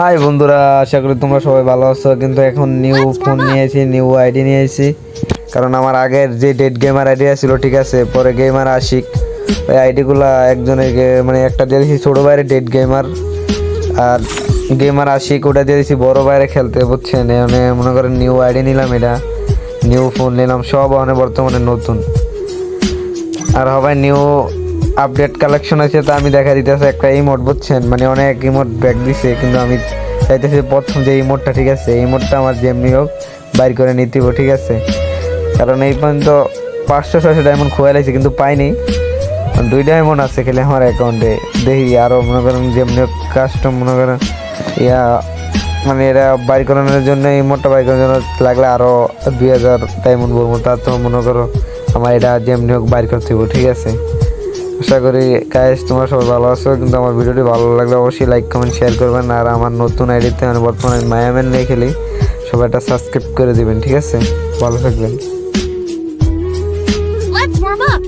High বন্ধুরা আশা করি তোমরা সবাই ভালো আছো। কিন্তু এখন নিউ ফোন নিয়েছি নিউ আইডি নিয়েছি। কারণ আমার আগের যে ডেট গেমার আইডি ছিল ঠিক আছে পরে গেমার আশিক। ওই আইডিগুলো একজনের মানে একটা দিয়ে দিয়েছি ছোটো বাইরে ডেট গেমার আর গেমার আশিক ওটা দিয়ে দিয়েছি বড় বাইরে খেলতে বুঝছেন? মানে মনে করেন নিউ আইডি নিলাম এটা। নিউ ফোন নিলাম সব মানে বর্তমানে নতুন। আর হবে নিউ আপডেট কালেকশন আছে, তো আমি দেখা দিতেছে একটা ইমোট বুঝছেন? মানে অনেক ইমোট ব্যাক দিছে, কিন্তু আমি চাইতেছি প্রথম যে ইমোটটা ঠিক আছে? ইমোটটা আমার যেমনি হোক, বাইর করে নিতে ঠিক আছে? কারণ এই পর্যন্ত পাঁচশো, ছয়শো ডায়মন্ড খোয়া লাগছে কিন্তু পাইনি। দুই ডায়মন্ড আছে খেলে আমার অ্যাকাউন্টে দেখি আরও মনে করেন যেমনি হোক কাস্টম মনে করেন, ইয়া মানে এটা বাইর করানোর জন্য, এই বাইর করানোর জন্য লাগলে আরও দুই হাজার ডায়মন্ড বলব। তার তো মনে করো, আমার এটা যেমনি হোক বাইর করতে হবে ঠিক আছে? আশা করি গাইস তোমরা সবাই ভালো আছো, কিন্তু আমার ভিডিওটি ভালো লাগলে অবশ্যই লাইক কমেন্ট শেয়ার করবেন। আর আমার নতুন আইডিতে মানে বর্তমানে মায়ামেন নিয়ে খেলি, সবাই একটা সাবস্ক্রাইব করে দিবেন, ঠিক আছে? ভালো থাকবেন। Let's warm up.